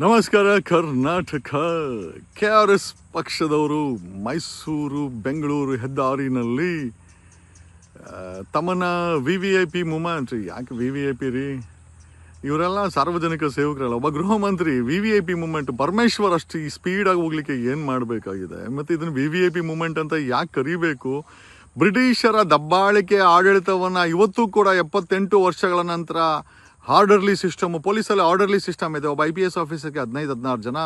ನಮಸ್ಕಾರ, Karnataka. K R S ಪಕ್ಷದವರು ಮೈಸೂರು, ಬೆಂಗಳೂರು ಹೆದ್ದಾರಿನಲ್ಲಿ ತಮ್ಮನ್ನ V V I P movement ಯಾಕೆ ವಿ ವಿ ಐ ಪಿ ರೀ? ಇವರೆಲ್ಲ ಸಾರ್ವಜನಿಕ ಸೇವಕರಲ್ಲ. ಒಬ್ಬ ಗೃಹ ಮಂತ್ರಿ, V V I P movement Parameshwar ಅಷ್ಟು ಈ ಸ್ಪೀಡಾಗಿ ಹೋಗ್ಲಿಕ್ಕೆ ಏನು ಮಾಡಬೇಕಾಗಿದೆ? ಮತ್ತು ಇದನ್ನು V V I P movement ಅಂತ ಯಾಕೆ ಕರಿಬೇಕು? ಬ್ರಿಟಿಷರ ದಬ್ಬಾಳಿಕೆ ಆಡಳಿತವನ್ನು ಇವತ್ತು ಕೂಡ ಎಪ್ಪತ್ತೆಂಟು ವರ್ಷಗಳ ನಂತರ ಆರ್ಡರ್ಲಿ ಸಿಸ್ಟಮ್, ಪೊಲೀಸಲ್ಲಿ ಆರ್ಡರ್ಲಿ ಸಿಸ್ಟಮ್ ಇದೆ. ಒಬ್ಬ ಐ ಪಿ ಎಸ್ ಆಫೀಸರ್ಗೆ ಹದಿನೈದು, ಹದಿನಾರು ಜನ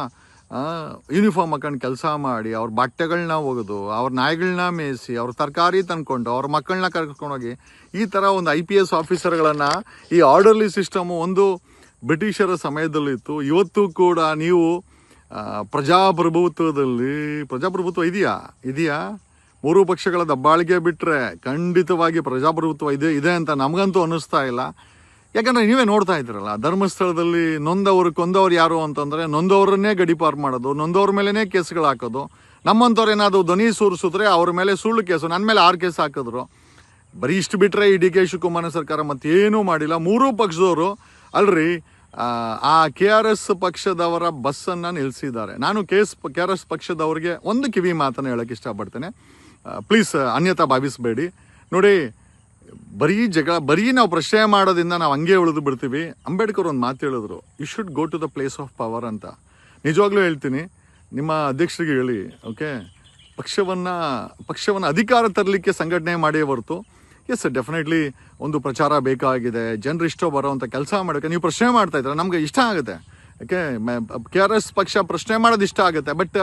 ಯೂನಿಫಾರ್ಮ್ ಹಾಕೊಂಡು ಕೆಲಸ ಮಾಡಿ, ಅವ್ರ ಬಟ್ಟೆಗಳನ್ನ ಒಗೆದು, ಅವ್ರ ನಾಯಿಗಳನ್ನ ಮೇಯಿಸಿ, ಅವ್ರ ತರಕಾರಿ ತಂದ್ಕೊಂಡು, ಅವ್ರ ಮಕ್ಕಳನ್ನ ಕರ್ಕೊಂಡೋಗಿ ಈ ಥರ ಒಂದು ಐ ಪಿ ಎಸ್ ಆಫೀಸರ್ಗಳನ್ನು ಈ ಆರ್ಡರ್ಲಿ ಸಿಸ್ಟಮು ಒಂದು ಬ್ರಿಟಿಷರ ಸಮಯದಲ್ಲಿತ್ತು. ಇವತ್ತು ಕೂಡ ನೀವು ಪ್ರಜಾಪ್ರಭುತ್ವದಲ್ಲಿ, ಪ್ರಜಾಪ್ರಭುತ್ವ ಇದೆಯಾ? ಇದೆಯಾ? ಮೂರು ಪಕ್ಷಗಳ ದಬ್ಬಾಳಿಗೆ ಬಿಟ್ಟರೆ ಖಂಡಿತವಾಗಿ ಪ್ರಜಾಪ್ರಭುತ್ವ ಇದೆ ಇದೆ ಅಂತ ನಮಗಂತೂ ಅನ್ನಿಸ್ತಾ ಇಲ್ಲ. ಯಾಕಂದ್ರೆ ನೀವೇ ನೋಡ್ತಾ ಇದ್ರಲ್ಲ ಧರ್ಮಸ್ಥಳದಲ್ಲಿ ನೊಂದವರು ಕೊಂದವ್ರು ಯಾರು ಅಂತಂದ್ರೆ ನೊಂದವರನ್ನೇ ಗಡಿಪಾರು ಮಾಡೋದು ನೊಂದವ್ರ ಮೇಲೇನೆ ಕೇಸ್ಗಳು ಹಾಕೋದು. ನಮ್ಮಂಥವ್ರು ಏನಾದ್ರು ಧ್ವನಿ ಸೂರಿಸಿದ್ರೆ ಅವ್ರ ಮೇಲೆ ಸುಳ್ಳು ಕೇಸು ನನ್ನ ಮೇಲೆ ಆರು ಕೇಸ್ ಹಾಕಿದ್ರು. ಬರೀ ಇಷ್ಟು ಬಿಟ್ಟರೆ ಈ ಡಿ ಕೆ ಶಿವಕುಮಾರ ಸರ್ಕಾರ ಮತ್ತೇನೂ ಮಾಡಿಲ್ಲ. ಮೂರೂ ಪಕ್ಷದವರು ಅಲ್ರಿ ಆ, ಆ ಕೆ ಆರ್ ಎಸ್ ಪಕ್ಷದವರ ಬಸ್ಸನ್ನು ನಿಲ್ಲಿಸಿದ್ದಾರೆ ನಾನು K S K R S ಪಕ್ಷದವ್ರಿಗೆ ಒಂದು ಕಿವಿ ಮಾತನ್ನು ಹೇಳೋಕ್ಕೆ ಇಷ್ಟಪಡ್ತೇನೆ. ಪ್ಲೀಸ್ ಅನ್ಯತಾ ಭಾವಿಸಬೇಡಿ. ನೋಡಿ ಬರೀ ಜಗಳ, ಬರೀ ನಾವು ಪ್ರಶ್ನೆ ಮಾಡೋದ್ರಿಂದ ನಾವು ಹಂಗೆ ಉಳಿದು ಬಿಡ್ತೀವಿ. ಅಂಬೇಡ್ಕರ್ ಒಂದು ಮಾತು ಹೇಳಿದ್ರು you should go to the place of power ಅಂತ. ನಿಜವಾಗ್ಲೂ ಹೇಳ್ತೀನಿ, ನಿಮ್ಮ ಅಧ್ಯಕ್ಷರಿಗೆ ಹೇಳಿ ಓಕೆ ಪಕ್ಷವನ್ನು ಪಕ್ಷವನ್ನು ಅಧಿಕಾರ ತರಲಿಕ್ಕೆ ಸಂಘಟನೆ ಮಾಡೇ ಹೊರತು ಎಸ್ ಡೆಫಿನೆಟ್ಲಿ ಒಂದು ಪ್ರಚಾರ ಬೇಕಾಗಿದೆ, ಜನರು ಇಷ್ಟೋ ಬರೋವಂಥ ಕೆಲಸ ಮಾಡೋಕ್ಕೆ ನೀವು ಪ್ರಶ್ನೆ ಮಾಡ್ತಾ ಇದ್ರೆ ನಮಗೆ ಇಷ್ಟ ಆಗುತ್ತೆ. ಯಾಕೆ ಕೆ ಆರ್ ಎಸ್ ಪಕ್ಷ ಪ್ರಶ್ನೆ ಮಾಡೋದು ಇಷ್ಟ ಆಗುತ್ತೆ ಬಟ್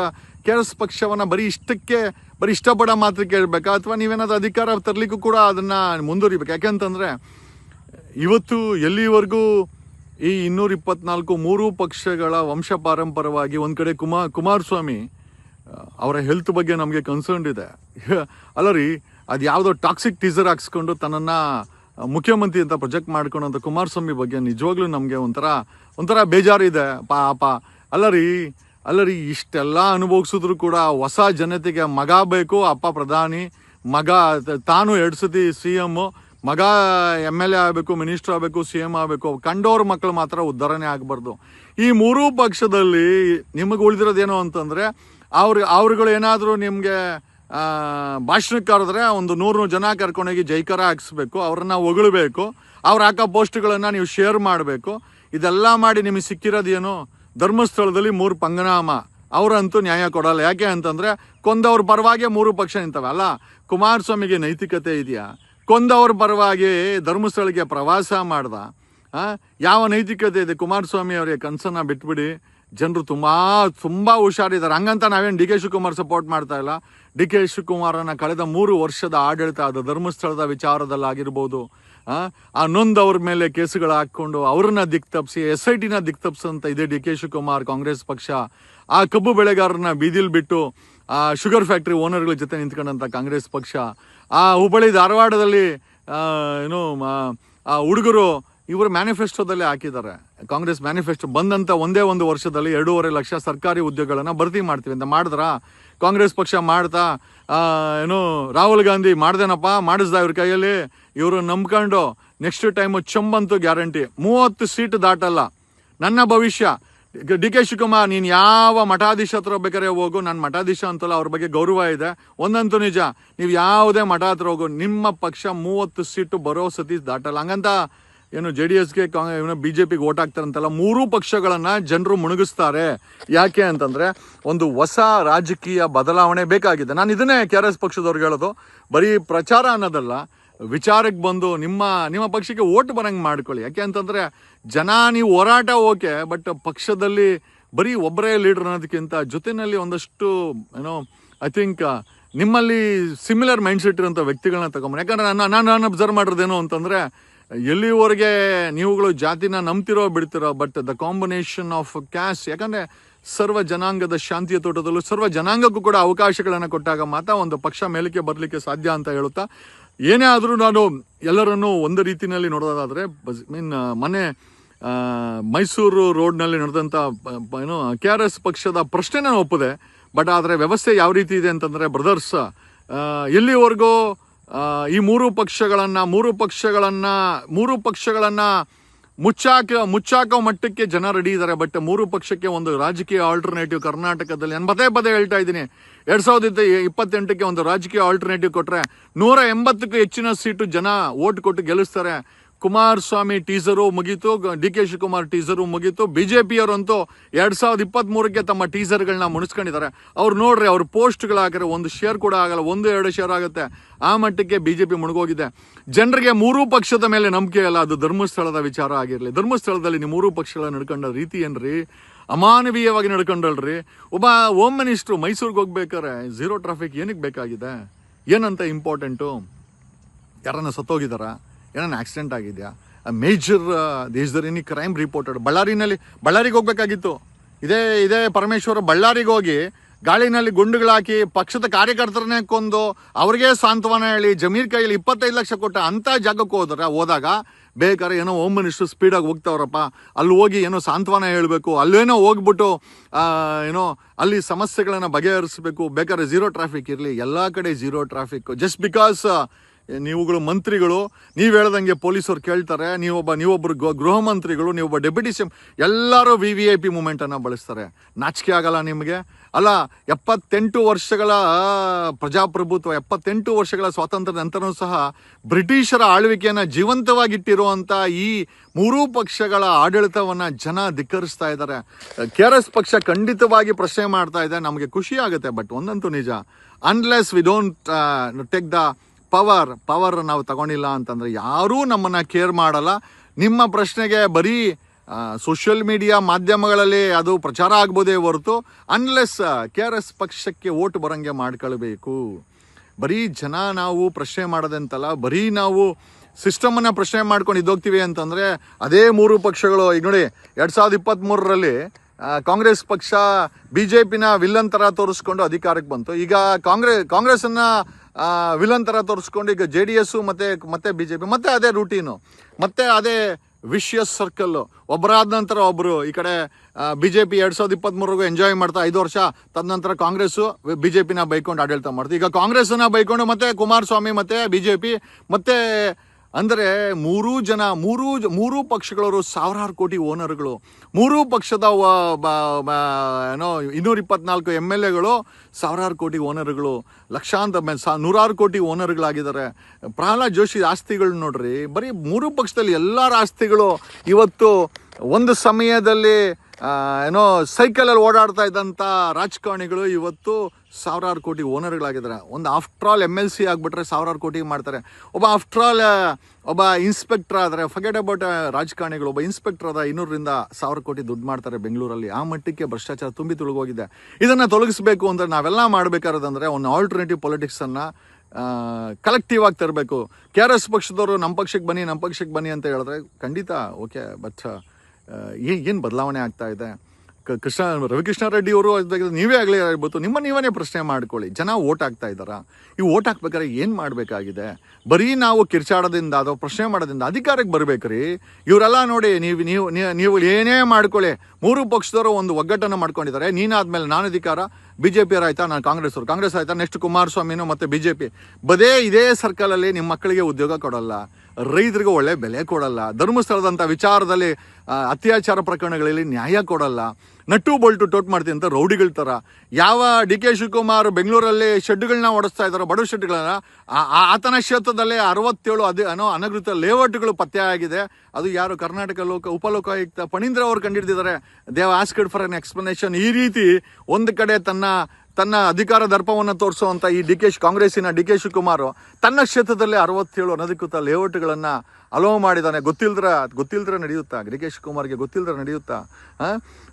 ಕೆ ಆರ್ ಎಸ್ ಪಕ್ಷವನ್ನು ಬರೀ ಇಷ್ಟಕ್ಕೆ ಬರೀ ಇಷ್ಟಪಡೋ ಮಾತ್ರ ಕೇಳಬೇಕಾ? ಅಥವಾ ನೀವೇನಾದರೂ ಅಧಿಕಾರ ತರಲಿಕ್ಕೂ ಕೂಡ ಅದನ್ನು ಮುಂದುವರಿಬೇಕು. ಯಾಕೆಂತಂದರೆ, ಇವತ್ತು ಎಲ್ಲಿವರೆಗೂ ಈ ಇನ್ನೂರ ಇಪ್ಪತ್ನಾಲ್ಕು ಮೂರು ಪಕ್ಷಗಳ ವಂಶ ಪಾರಂಪರವಾಗಿ ಒಂದು ಕಡೆ ಕುಮಾರ್ ಕುಮಾರಸ್ವಾಮಿ ಅವರ ಹೆಲ್ತ್ ಬಗ್ಗೆ ನಮಗೆ ಕನ್ಸರ್ನ್ ಇದೆ. ಅಲ್ಲ ರೀ ಅದು ಯಾವುದೋ ಟಾಕ್ಸಿಕ್ ಟೀಸರ್ ಹಾಕ್ಸ್ಕೊಂಡು ತನ್ನನ್ನು ಮುಖ್ಯಮಂತ್ರಿ ಅಂತ ಪ್ರೊಜೆಕ್ಟ್ ಮಾಡ್ಕೊಂಡಂಥ ಕುಮಾರಸ್ವಾಮಿ ಬಗ್ಗೆ ನಿಜವಾಗ್ಲೂ ನಮಗೆ ಒಂಥರ ಒಂಥರ ಬೇಜಾರಿದೆ. ಪಾಪ. ಅಲ್ಲ ರೀ ಅಲ್ಲ ರೀ ಇಷ್ಟೆಲ್ಲ ಅನುಭವಿಸಿದ್ರು ಕೂಡ ಹೊಸ ಜನತೆಗೆ ಮಗ ಬೇಕು, ಅಪ್ಪ ಪ್ರಧಾನಿ, ಮಗ, ತಾನು ಎರಡು ಸತಿ ಸಿ ಎಮ್ಮು ಮಗ ಎಂ ಎಲ್ ಎ ಆಗಬೇಕು, ಮಿನಿಸ್ಟರ್ ಆಗಬೇಕು ಸಿ ಎಂ ಆಗಬೇಕು, ಕಂಡವ್ರ ಮಕ್ಕಳು ಮಾತ್ರ ಉದ್ಧಾರಣೆ ಆಗಬಾರ್ದು. ಈ ಮೂರೂ ಪಕ್ಷದಲ್ಲಿ ನಿಮಗೆ ಉಳಿದಿರೋದೇನು ಅಂತಂದರೆ, ಅವ್ರ, ಅವ್ರುಗಳು ಏನಾದರೂ ನಿಮಗೆ ಭಾಷಣಕ್ಕೆ ಕರೆದ್ರೆ ಒಂದು ನೂರು ಜನ ಕರ್ಕೊಂಡೋಗಿ ಜೈಕಾರ ಹಾಕಿಸ್ಬೇಕು, ಅವ್ರನ್ನ ಹೊಗಳಬೇಕು, ಅವ್ರು ಹಾಕೋ ಪೋಸ್ಟ್ಗಳನ್ನು ನೀವು ಶೇರ್ ಮಾಡಬೇಕು, ಇದೆಲ್ಲ ಮಾಡಿ ನಿಮಗೆ ಸಿಕ್ಕಿರೋದೇನು? ಧರ್ಮಸ್ಥಳದಲ್ಲಿ ಮೂರು ಪಂಗನಾಮ. ಅವರಂತೂ ನ್ಯಾಯ ಕೊಡಲ್ಲ. ಯಾಕೆ ಅಂತಂದರೆ, ಕೊಂದವ್ರ ಪರವಾಗಿ ಮೂರು ಪಕ್ಷ ನಿಂತವೆ. ಅಲ್ಲ, ಕುಮಾರಸ್ವಾಮಿಗೆ ನೈತಿಕತೆ ಇದೆಯಾ? ಕೊಂದವ್ರ ಪರವಾಗಿ ಧರ್ಮಸ್ಥಳಕ್ಕೆ ಪ್ರವಾಸ ಮಾಡ್ದ? ಯಾವ ನೈತಿಕತೆ ಇದೆ? ಕುಮಾರಸ್ವಾಮಿ ಅವರಿಗೆ ಕನಸನ್ನು ಬಿಟ್ಬಿಡಿ. ಜನರು ತುಂಬ ತುಂಬ ಹುಷಾರಿದ್ದಾರೆ. ಹಂಗಂತ ನಾವೇನು ಡಿ ಕೆ ಶಿವಕುಮಾರ್ ಸಪೋರ್ಟ್ ಮಾಡ್ತಾ ಇಲ್ಲ? ಡಿ ಕೆ ಶಿವಕುಮಾರನ ಕಳೆದ ಮೂರು ವರ್ಷದ ಆಡಳಿತ ಅದು ಧರ್ಮಸ್ಥಳದ ವಿಚಾರದಲ್ಲಾಗಿರ್ಬೋದು ಆ, ನೊಂದವ್ರ ಮೇಲೆ ಕೇಸುಗಳು ಹಾಕ್ಕೊಂಡು ಅವ್ರನ್ನ ದಿಕ್ ತಪ್ಸಿ ಎಸ್ ಐ ಟಿನ ದಿಕ್ ಅಂತ ಇದೆ ಡಿ ಕೆ ಶಿವಕುಮಾರ್ ಕಾಂಗ್ರೆಸ್ ಪಕ್ಷ. ಆ ಕಬ್ಬು ಬೆಳೆಗಾರರನ್ನ ಬೀದಿಲ್ ಬಿಟ್ಟು ಆ ಶುಗರ್ ಫ್ಯಾಕ್ಟ್ರಿ ಓನರ್ಗಳ ಜೊತೆ ನಿಂತ್ಕೊಂಡಂಥ ಕಾಂಗ್ರೆಸ್ ಪಕ್ಷ. ಆ ಹುಬ್ಬಳ್ಳಿ ಧಾರವಾಡದಲ್ಲಿ ಏನು ಆ ಹುಡುಗರು ಇವರು ಮ್ಯಾನಿಫೆಸ್ಟೋದಲ್ಲಿ ಹಾಕಿದ್ದಾರೆ. ಕಾಂಗ್ರೆಸ್ ಮ್ಯಾನಿಫೆಸ್ಟೋ ಬಂದಂತ ಒಂದೇ ಒಂದು ವರ್ಷದಲ್ಲಿ ಎರಡೂವರೆ ಲಕ್ಷ ಸರ್ಕಾರಿ ಉದ್ಯೋಗಗಳನ್ನ ಭರ್ತಿ ಮಾಡ್ತೀವಿ ಅಂತ ಮಾಡಿದ್ರ? ಕಾಂಗ್ರೆಸ್ ಪಕ್ಷ ಮಾಡ್ತಾ ಏನು, ರಾಹುಲ್ ಗಾಂಧಿ ಮಾಡ್ದೇನಪ್ಪ, ಮಾಡಿಸ್ದ ಇವ್ರ ಕೈಯಲ್ಲಿ? ಇವರು ನಂಬ್ಕೊಂಡು ನೆಕ್ಸ್ಟ್ ಟೈಮು ಚಂಬಂತು ಗ್ಯಾರಂಟಿ. ಮೂವತ್ತು ಸೀಟ್ ದಾಟಲ್ಲ. ನನ್ನ ಭವಿಷ್ಯ. ಡಿ ಕೆ ಶಿವಕುಮಾರ್, ನೀನು ಯಾವ ಮಠಾಧೀಶ ಹತ್ರ ಬೇಕಾದ್ರೆ ಹೋಗು. ನಾನು ಮಠಾಧೀಶ ಅಂತಲ್ಲ ಅವ್ರ ಬಗ್ಗೆ ಗೌರವ ಇದೆ. ಒಂದಂತೂ ನಿಜ. ನೀವು ಯಾವುದೇ ಮಠ ಹತ್ರ ಹೋಗು. ನಿಮ್ಮ ಪಕ್ಷ ಮೂವತ್ತು ಸೀಟು ಬರೋ ಸತಿ ದಾಟಲ್ಲ. ಹಂಗಂತ ಏನು ಜೆ ಡಿ ಎಸ್ಗೆ ಏನು ಬಿ ಜೆ ಪಿಗೆ ಓಟ್ ಹಾಕ್ತಾರಂತಲ್ಲ, ಮೂರೂ ಪಕ್ಷಗಳನ್ನ ಜನರು ಮುಣುಗಿಸ್ತಾರೆ. ಯಾಕೆ ಅಂತಂದ್ರೆ, ಒಂದು ಹೊಸ ರಾಜಕೀಯ ಬದಲಾವಣೆ ಬೇಕಾಗಿದೆ. ನಾನು ಇದನ್ನೇ ಕೆ ಆರ್ ಎಸ್ ಪಕ್ಷದವ್ರಿಗೆ ಹೇಳೋದು. ಬರೀ ಪ್ರಚಾರ ಅನ್ನೋದಲ್ಲ, ವಿಚಾರಕ್ಕೆ ಬಂದು ನಿಮ್ಮ ನಿಮ್ಮ ಪಕ್ಷಕ್ಕೆ ಓಟ್ ಬರಂಗೆ ಮಾಡ್ಕೊಳ್ಳಿ. ಯಾಕೆ ಅಂತಂದ್ರೆ, ಜನ ನೀವು ಹೋರಾಟ ಓಕೆ, ಬಟ್ ಪಕ್ಷದಲ್ಲಿ ಬರೀ ಒಬ್ಬರೇ ಲೀಡರ್ ಅನ್ನೋದಕ್ಕಿಂತ ಜೊತೆಯಲ್ಲಿ ಒಂದಷ್ಟು, ಏನೋ ಐ ಥಿಂಕ್ ನಿಮ್ಮಲ್ಲಿ ಸಿಮಿಲರ್ ಮೈಂಡ್ ಸೆಟ್ ಇರೋಂಥ ವ್ಯಕ್ತಿಗಳನ್ನ ತಗೊಂಬ ಯಾಕಂದ್ರೆ ನಾನು ನಾನು ನಾನು ಅಬ್ಸರ್ವ್ ಮಾಡಿರೋದೇನು ಅಂತಂದ್ರೆ ಎಲ್ಲಿವರೆಗೆ ನೀವುಗಳು ಜಾತಿನ ನಂಬ್ತಿರೋ ಬಿಡ್ತಿರೋ but the combination of cash ಯಾಕಂದ್ರೆ ಸರ್ವ ಜನಾಂಗದ ಶಾಂತಿಯ ತೋಟದಲ್ಲೂ ಸರ್ವ ಜನಾಂಗಕ್ಕೂ ಕೂಡ ಅವಕಾಶಗಳನ್ನು ಕೊಟ್ಟಾಗ ಮಾತ್ರ ಒಂದು ಪಕ್ಷ ಮೇಲಕ್ಕೆ ಬರಲಿಕ್ಕೆ ಸಾಧ್ಯ ಅಂತ ಹೇಳುತ್ತಾ, ಏನೇ ಆದರೂ ನಾನು ಎಲ್ಲರನ್ನೂ ಒಂದು ರೀತಿಯಲ್ಲಿ ನೋಡೋದಾದರೆ ಮೀನ್ ಮೊನ್ನೆ ಮೈಸೂರು ರೋಡ್ನಲ್ಲಿ ನಡೆದಂಥ ಏನು ಕೆ ಆರ್ ಎಸ್ ಪಕ್ಷದ ಪ್ರಶ್ನೆ ನಾನು ಒಪ್ಪಿದೆ ಬಟ್ ಆದರೆ ವ್ಯವಸ್ಥೆ ಯಾವ ರೀತಿ ಇದೆ ಅಂತಂದರೆ ಬ್ರದರ್ಸ್ ಎಲ್ಲಿವರೆಗೂ ಈ ಮೂರು ಪಕ್ಷಗಳನ್ನು ಮೂರು ಪಕ್ಷಗಳನ್ನು ಮೂರು ಪಕ್ಷಗಳನ್ನು ಮುಚ್ಚಾಕ, ಮುಚ್ಚಾಕೋ ಮಟ್ಟಕ್ಕೆ ಜನ ರೆಡಿ ಇದ್ದಾರೆ ಬಟ್ ಮೂರು ಪಕ್ಷಕ್ಕೆ ಒಂದು ರಾಜಕೀಯ ಆಲ್ಟರ್ನೇಟಿವ್ ಕರ್ನಾಟಕದಲ್ಲಿ ನಾನು ಪದೇ ಪದೇ ಹೇಳ್ತಾ ಇದ್ದೀನಿ. ಎರಡು ಸಾವಿರದ ಇಪ್ಪತ್ತೆಂಟಕ್ಕೆ ಒಂದು ರಾಜಕೀಯ ಆಲ್ಟರ್ನೇಟಿವ್ ಕೊಟ್ಟರೆ ನೂರ ಎಂಬತ್ತಕ್ಕೂ ಹೆಚ್ಚಿನ ಸೀಟು ಜನ ಓಟ್ ಕೊಟ್ಟು ಗೆಲ್ಲಿಸ್ತಾರೆ. ಕುಮಾರಸ್ವಾಮಿ ಟೀಸರು ಮುಗೀತು ಡಿ ಕೆ ಶಿವಕುಮಾರ್ ಟೀಸರು ಮುಗೀತು, ಬಿಜೆಪಿಯವರಂತೂ ಎರಡ್ ಸಾವಿರದ ಇಪ್ಪತ್ತ್ ಮೂರಕ್ಕೆ ತಮ್ಮ ಟೀಸರ್ಗಳನ್ನ ಮುಣಿಸ್ಕೊಂಡಿದ್ದಾರೆ. ಅವ್ರು ನೋಡ್ರಿ, ಅವ್ರ ಪೋಸ್ಟ್ಗಳು ಹಾಕಿದ್ರೆ ಒಂದು ಶೇರ್ ಕೂಡ ಆಗಲ್ಲ, ಒಂದು ಎರಡು ಶೇರ್ ಆಗುತ್ತೆ. ಆ ಮಟ್ಟಕ್ಕೆ ಬಿಜೆಪಿ ಮುಳುಗೋಗಿದೆ ಜನರಿಗೆ ಮೂರೂ ಪಕ್ಷದ ಮೇಲೆ ನಂಬಿಕೆ ಅಲ್ಲ, ಅದು ಧರ್ಮಸ್ಥಳದ ವಿಚಾರ ಆಗಿರಲಿ. ಧರ್ಮಸ್ಥಳದಲ್ಲಿ ನೀವು ಮೂರೂ ಪಕ್ಷಗಳ ನಡ್ಕೊಂಡ ರೀತಿ ಏನ್ರಿ? ಅಮಾನವೀಯವಾಗಿ ನಡ್ಕೊಂಡಲ್ರಿ ಒಬ್ಬ ಹೋಮ್ ಮಿನಿಸ್ಟ್ರು ಮೈಸೂರಿಗೆ ಹೋಗ್ಬೇಕಾರೆ, ಝೀರೋ ಟ್ರಾಫಿಕ್ ಏನಕ್ಕೆ ಬೇಕಾಗಿದೆ? ಏನಂತ ಇಂಪಾರ್ಟೆಂಟು? ಯಾರನ್ನ ಸತ್ತೋಗಿದಾರ ಏನನ್ನ ಆಕ್ಸಿಡೆಂಟ್ ಆಗಿದೆಯಾ? Major deaths there any crime reported ಬಳ್ಳಾರಿನಲ್ಲಿ, ಬಳ್ಳಾರಿಗೆ ಹೋಗ್ಬೇಕಾಗಿತ್ತು. ಇದೇ ಇದೇ ಪರಮೇಶ್ವರ ಬಳ್ಳಾರಿಗೆ ಹೋಗಿ ಗಾಳಿನಲ್ಲಿ ಗುಂಡುಗಳಾಕಿ ಪಕ್ಷದ ಕಾರ್ಯಕರ್ತರನ್ನೇ ಕೊಂದು ಅವ್ರಿಗೆ ಸಾಂತ್ವನ ಹೇಳಿ ಜಮೀರ್ ಕೈಯಲ್ಲಿ ಇಪ್ಪತ್ತೈದು ಲಕ್ಷ ಕೊಟ್ಟ ಅಂತ ಜಾಗಕ್ಕೆ ಹೋದ್ರ, ಹೋದಾಗ ಬೇಕಾದ್ರೆ ಏನೋ ಹೋಮ್ ಮಿನಿಸ್ಟರ್ ಸ್ಪೀಡಾಗಿ ಹೋಗ್ತಾವ್ರಪ್ಪ. ಅಲ್ಲಿ ಹೋಗಿ ಏನೋ ಸಾಂತ್ವನ ಹೇಳಬೇಕು. ಅಲ್ಲೇನೋ ಹೋಗ್ಬಿಟ್ಟು ಏನೋ ಅಲ್ಲಿ ಸಮಸ್ಯೆಗಳನ್ನು ಬಗೆಹರಿಸಬೇಕು. ಬೇಕಾದ್ರೆ ಝೀರೋ ಟ್ರಾಫಿಕ್ ಇರಲಿ. ಎಲ್ಲ ಕಡೆ ಝೀರೋ ಟ್ರಾಫಿಕ್ ಜಸ್ಟ್ ಬಿಕಾಸ್ ನೀವುಗಳು ಮಂತ್ರಿಗಳು, ನೀವು ಹೇಳ್ದಂಗೆ ಪೊಲೀಸರು ಕೇಳ್ತಾರೆ, ನೀವೊಬ್ಬ ನೀವೊಬ್ಬರು ಗೃಹ- ಮಂತ್ರಿಗಳು, ನೀವೊಬ್ಬ ಡೆಪ್ಯೂಟಿ ಸಿಎಂ, ಎಲ್ಲರೂ ವಿ ವಿ ಐ ಪಿ ಮೂಮೆಂಟನ್ನು ಬಳಸ್ತಾರೆ. ನಾಚಿಕೆ ಆಗಲ್ಲ ನಿಮಗೆ. ಅಲ್ಲ, ಎಪ್ಪತ್ತೆಂಟು ವರ್ಷಗಳ ಪ್ರಜಾಪ್ರಭುತ್ವ, ಎಪ್ಪತ್ತೆಂಟು ವರ್ಷಗಳ ಸ್ವಾತಂತ್ರ್ಯ ನಂತರವೂ ಸಹ ಬ್ರಿಟಿಷರ ಆಳ್ವಿಕೆಯನ್ನು ಜೀವಂತವಾಗಿಟ್ಟಿರುವಂಥ ಈ ಮೂರೂ ಪಕ್ಷಗಳ ಆಡಳಿತವನ್ನು ಜನ ಧಿಕ್ಕರಿಸ್ತಾ ಇದ್ದಾರೆ. ಕೆ ಆರ್ ಎಸ್ ಪಕ್ಷ ಖಂಡಿತವಾಗಿ ಪ್ರಶ್ನೆ ಮಾಡ್ತಾ ಇದೆ. ನಮಗೆ ಖುಷಿ ಆಗುತ್ತೆ, ಬಟ್ ಒಂದಂತೂ ನಿಜ. Unless we don't take the power power ನಾವು ತಗೊಂಡಿಲ್ಲ ಅಂತಂದ್ರೆ ಯಾರೂ ನಮ್ಮನ್ನ ಕೇರ್ ಮಾಡಲ್ಲ. ನಿಮ್ಮ ಪ್ರಶ್ನೆಗೆ ಬರೀ ಸೋಷಿಯಲ್ ಮೀಡಿಯಾ ಮಾಧ್ಯಮಗಳಲ್ಲಿ ಅದು ಪ್ರಚಾರ ಆಗ್ಬೋದೇ ಹೊರತು ಅನ್ಲೆಸ್ ಕೆ ಆರ್ ಎಸ್ ಪಕ್ಷಕ್ಕೆ ಓಟ್ ಬರೋಂಗೆ ಮಾಡ್ಕೊಳ್ಬೇಕು. ಬರೀ ಜನ ನಾವು ಪ್ರಶ್ನೆ ಮಾಡೋದಂತಲ್ಲ, ಬರೀ ನಾವು ಸಿಸ್ಟಮನ್ನು ಪ್ರಶ್ನೆ ಮಾಡ್ಕೊಂಡು ಇದ್ದೋಗ್ತೀವಿ ಅಂತಂದರೆ ಅದೇ ಮೂರು ಪಕ್ಷಗಳು, ಈಗ ನೋಡಿ ಎರಡು ಸಾವಿರದ ಇಪ್ಪತ್ತ್ಮೂರರಲ್ಲಿ ಕಾಂಗ್ರೆಸ್ ಪಕ್ಷ ಬಿ ಜೆ ಪಿನ ವಿಲ್ಲನ್ ಥರ ತೋರಿಸ್ಕೊಂಡು ಅಧಿಕಾರಕ್ಕೆ ಬಂತು. ಈಗ ಕಾಂಗ್ರೆಸ್ ಕಾಂಗ್ರೆಸ್ಸನ್ನು ವಿಲನ್ ಥರ ತೋರಿಸ್ಕೊಂಡು ಈಗ ಜೆ ಡಿ ಎಸ್ಸು ಮತ್ತು, ಮತ್ತೆ ಬಿ ಜೆ ಪಿ, ಮತ್ತೆ ಅದೇ ರೂಟೀನು ಮತ್ತೆ ಅದೇ ವಿಷಿಯಸ್ ಸರ್ಕಲ್ ಒಬ್ಬರಾದ ನಂತರ ಒಬ್ಬರು ಈ ಕಡೆ ಬಿ ಜೆ ಪಿ ಎರಡು ಸಾವಿರದ ಇಪ್ಪತ್ತ್ಮೂರಿಗೂ ಎಂಜಾಯ್ ಮಾಡ್ತಾ ಐದು ವರ್ಷ. ತದನಂತರ ಕಾಂಗ್ರೆಸ್ಸು, ಬಿ ಜೆ ಪಿನ ಬೈಕೊಂಡು ಆಡಳಿತ ಮಾಡ್ತಾ. ಈಗ ಕಾಂಗ್ರೆಸ್ಸನ್ನು ಬೈಕೊಂಡು ಮತ್ತೆ ಕುಮಾರಸ್ವಾಮಿ, ಮತ್ತೆ ಬಿ ಜೆ ಪಿ, ಮತ್ತೆ ಅಂದರೆ ಮೂರೂ ಜನ, ಮೂರೂ ಮೂರೂ ಪಕ್ಷಗಳವರು ಸಾವಿರಾರು ಕೋಟಿ ಓನರ್ಗಳು, ಮೂರೂ ಪಕ್ಷದ ಏನೋ ಇನ್ನೂರ ಇಪ್ಪತ್ನಾಲ್ಕು ಎಂ ಎಲ್ ಎಗಳು ಸಾವಿರಾರು ಕೋಟಿ ಓನರ್ಗಳು, ಲಕ್ಷಾಂತರ ನೂರಾರು ಕೋಟಿ ಓನರ್ಗಳಾಗಿದ್ದಾರೆ. ಪ್ರಹ್ಲಾದ್ ಜೋಶಿ ಆಸ್ತಿಗಳು ನೋಡ್ರಿ, ಬರೀ ಮೂರು ಪಕ್ಷದಲ್ಲಿ ಎಲ್ಲರ ಆಸ್ತಿಗಳು ಇವತ್ತು ಒಂದು ಸಮಯದಲ್ಲಿ ಏನೋ ಸೈಕಲಲ್ಲಿ ಓಡಾಡ್ತಾ ಇದ್ದಂಥ ರಾಜಕಾರಣಿಗಳು ಇವತ್ತು ಸಾವಿರಾರು ಕೋಟಿ ಓನರ್ಗಳಾಗಿದ್ದಾರೆ. ಒಂದು after all M L C ಆಗಿಬಿಟ್ರೆ ಸಾವಿರಾರು ಕೋಟಿ ಮಾಡ್ತಾರೆ. ಒಬ್ಬ ಆಫ್ಟರ್ ಆಲ್ ಒಬ್ಬ ಇನ್ಸ್ಪೆಕ್ಟರ್ ಆದರೆ ಫಗೆಟ್ ಅಬೌಟ್ ರಾಜಕಾರಣಿಗಳು, ಒಬ್ಬ ಇನ್ಸ್ಪೆಕ್ಟರ್ ಆದ ಇನ್ನೂರರಿಂದ ಸಾವಿರ ಕೋಟಿ ದುಡ್ಡು ಮಾಡ್ತಾರೆ ಬೆಂಗಳೂರಲ್ಲಿ. ಆ ಮಟ್ಟಕ್ಕೆ ಭ್ರಷ್ಟಾಚಾರ ತುಂಬಿ ತುಳುಗೋಗಿದೆ. ಇದನ್ನು ತೊಲಗಿಸ್ಬೇಕು ಅಂದರೆ ನಾವೆಲ್ಲ ಮಾಡಬೇಕಾದ್ರೆ ಒಂದು ಆಲ್ಟರ್ನೇಟಿವ್ ಪೊಲಿಟಿಕ್ಸನ್ನು ಕಲೆಕ್ಟಿವ್ ಆಗಿ ತರಬೇಕು. ಕೆ ಆರ್ ಎಸ್ ಪಕ್ಷದವರು ನಮ್ಮ ಪಕ್ಷಕ್ಕೆ ಬನ್ನಿ ನಮ್ಮ ಪಕ್ಷಕ್ಕೆ ಬನ್ನಿ ಅಂತ ಹೇಳಿದ್ರೆ ಖಂಡಿತ ಓಕೆ ಬಟ್ ಏನು ಬದಲಾವಣೆ ಆಗ್ತಾ ಇದೆ? ಕೃಷ್ಣ ರವಿಕೃಷ್ಣ ರೆಡ್ಡಿ ಅವರು ನೀವೇ ಆಗಲಿ ಆಗ್ಬೋದು ನಿಮ್ಮ ನೀವೇ ಪ್ರಶ್ನೆ ಮಾಡ್ಕೊಳ್ಳಿ. ಜನ ಓಟ್ ಆಗ್ತಾ ಇದ್ದಾರಾ? ಈ ಓಟ್ ಹಾಕ್ಬೇಕಾದ್ರೆ ಏನು ಮಾಡಬೇಕಾಗಿದೆ? ಬರೀ ನಾವು ಕಿರ್ಚಾಡೋದಿಂದ ಅಥವಾ ಪ್ರಶ್ನೆ ಮಾಡೋದಿಂದ ಅಧಿಕಾರಕ್ಕೆ ಬರ್ಬೇಕ್ರಿ. ಇವರೆಲ್ಲ ನೋಡಿ ನೀವು ನೀವು ನೀವು- ಏನೇ ಮಾಡ್ಕೊಳ್ಳಿ. ಮೂರು ಪಕ್ಷದವರು ಒಂದು ಒಗ್ಗಟ್ಟನ್ನು ಮಾಡ್ಕೊಂಡಿದ್ದಾರೆ. ನೀನಾದ್ಮೇಲೆ ನಾನು ಅಧಿಕಾರ ಬಿ ಜೆ ಪಿ ಆಯ್ತಾ? ನಾನು ಕಾಂಗ್ರೆಸ್ ಅವರು ಕಾಂಗ್ರೆಸ್ ಆಯ್ತಾ? ನೆಕ್ಸ್ಟ್ ಕುಮಾರಸ್ವಾಮಿನೂ ಮತ್ತು ಬಿ ಜೆ ಪಿ ಬದೇ ಇದೇ ಸರ್ಕಲಲ್ಲಿ ನಿಮ್ಮ ಮಕ್ಕಳಿಗೆ ಉದ್ಯೋಗ ಕೊಡಲ್ಲ. ರೈತರಿಗೆ ಒಳ್ಳೆ ಬೆಲೆ ಕೊಡಲ್ಲ. ಧರ್ಮಸ್ಥಳದಂಥ ವಿಚಾರದಲ್ಲಿ ಅತ್ಯಾಚಾರ ಪ್ರಕರಣಗಳಲ್ಲಿ ನ್ಯಾಯ ಕೊಡಲ್ಲ. ನಟ್ಟು ಬೋಲ್ಟು ಟೋಟ್ ಮಾಡ್ತೀನಿ ಅಂತ ರೌಡಿಗಳ ಥರ ಯಾವ ಡಿ ಕೆ ಶಿವಕುಮಾರ್ ಬೆಂಗಳೂರಲ್ಲಿ ಶೆಡ್ಗಳನ್ನ ಓಡಿಸ್ತಾ ಇದ್ದಾರೋ ಬಡ ಶೆಡ್ಗಳನ್ನ ಆತನ ಕ್ಷೇತ್ರದಲ್ಲೇ ಅರವತ್ತೇಳು ಅದೇ ಅನೋ ಅನಗೃತ ಲೇಔಟ್ಗಳು ಪತ್ತೆ ಆಗಿದೆ. ಅದು ಯಾರು ಕರ್ನಾಟಕ ಲೋಕ, ಉಪಲೋಕಾಯುಕ್ತ ಪಣೀಂದ್ರ ಅವರು ಕಂಡಿಡ್ದಿದ್ದಾರೆ. They've asked for an explanation. ಈ ರೀತಿ ಒಂದು ಕಡೆ ತನ್ನ ತನ್ನ ಅಧಿಕಾರ ದರ್ಪವನ್ನು ತೋರಿಸುವಂತ ಈ ಡಿ ಕೆ ಶ್- ಕಾಂಗ್ರೆಸ್ಸಿನ ಡಿ ಕೆ ಶಿವಕುಮಾರ್ ತನ್ನ ಕ್ಷೇತ್ರದಲ್ಲಿ ಅರವತ್ತೇಳು ಅನಧಿಕೃತ ಲೇಔಟ್ಗಳನ್ನು ಅಲೋ ಮಾಡಿದ್ದಾನೆ ಗೊತ್ತಿಲ್ದ್ರ, ಗೊತ್ತಿಲ್ದ್ರೆ ನಡೆಯುತ್ತಾ? ಡಿ ಕೆ ಶಿವಕುಮಾರ್ಗೆ ಗೊತ್ತಿಲ್ದ್ರೆ ನಡೆಯುತ್ತಾ?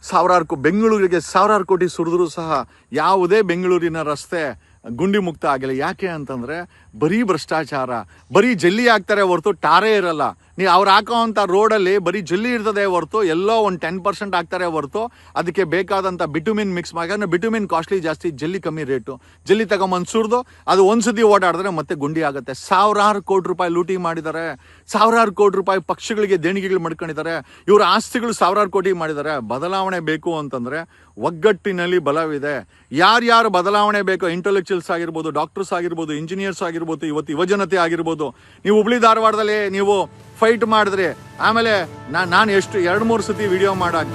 ಸಾವಿರಾರು ಕೋ ಬೆಂಗಳೂರಿಗೆ ಸಾವಿರಾರು ಕೋಟಿ ಸುರಿದ್ರು ಸಹ ಯಾವುದೇ ಬೆಂಗಳೂರಿನ ರಸ್ತೆ ಗುಂಡಿ ಮುಕ್ತ ಆಗಿಲ್ಲ. ಯಾಕೆ ಅಂತಂದ್ರೆ ಬರೀ ಭ್ರಷ್ಟಾಚಾರ, ಬರೀ ಜಲ್ಲಿ ಆಗ್ತಾರೆ ಹೊರತು ಟಾರೇ ಇರಲ್ಲ. ನೀವು ಅವ್ರು ಹಾಕೋವಂಥ ರೋಡಲ್ಲಿ ಬರೀ ಜಲ್ಲಿ ಇರ್ತದೆ ಹೊರತು ಎಲ್ಲೋ ಒಂದು ಟೆನ್ ಪರ್ಸೆಂಟ್ ಹಾಕ್ತಾರೆ ಹೊರತು, ಅದಕ್ಕೆ ಬೇಕಾದಂಥ ಬಿಟುಮಿನ್ ಮಿಕ್ಸ್ ಮಾಡಿ ಬಿಟುಮಿನ್ ಕಾಸ್ಟ್ಲಿ ಜಾಸ್ತಿ, ಜಲ್ಲಿ ಕಮ್ಮಿ ರೇಟು. ಜಲ್ಲಿ ತಗೊಂಬಂದು ಸುರಿದು ಅದು ಒಂದ್ಸತಿ ಓಡಾಡಿದ್ರೆ ಮತ್ತೆ ಗುಂಡಿ ಆಗುತ್ತೆ. ಸಾವಿರಾರು ಕೋಟಿ ರೂಪಾಯಿ ಲೂಟಿ ಮಾಡಿದ್ದಾರೆ. ಸಾವಿರಾರು ಕೋಟಿ ರೂಪಾಯಿ ಪಕ್ಷಗಳಿಗೆ ದೇಣಿಗೆಗಳು ಮಡ್ಕೊಂಡಿದ್ದಾರೆ. ಇವರ ಆಸ್ತಿಗಳು ಸಾವಿರಾರು ಕೋಟಿ ಮಾಡಿದ್ದಾರೆ. ಬದಲಾವಣೆ ಬೇಕು ಅಂತಂದ್ರೆ ಒಗ್ಗಟ್ಟಿನಲ್ಲಿ ಬಲವಿದೆ. ಯಾರ್ಯಾರು ಬದಲಾವಣೆ ಬೇಕೋ ಇಂಟೆಲೆಕ್ಚುಯಲ್ಸ್ ಆಗಿರ್ಬೋದು ಡಾಕ್ಟರ್ಸ್ ಆಗಿರ್ಬೋದು ಇಂಜಿನಿಯರ್ಸ್ ಆಗಿರ್ಬೋದು, ಇವತ್ತು ಯುವಜನತೆ ಆಗಿರ್ಬೋದು, ನೀವು ಹುಬ್ಳಿ ಧಾರವಾಡದಲ್ಲಿ ನೀವು ಫೈಟ್ ಮಾಡಿದ್ರಿ ಆಮೇಲೆ ನಾನು ಎಷ್ಟು ಎರಡು ಮೂರು ಸತಿ ವಿಡಿಯೋ ಮಾಡಾಕ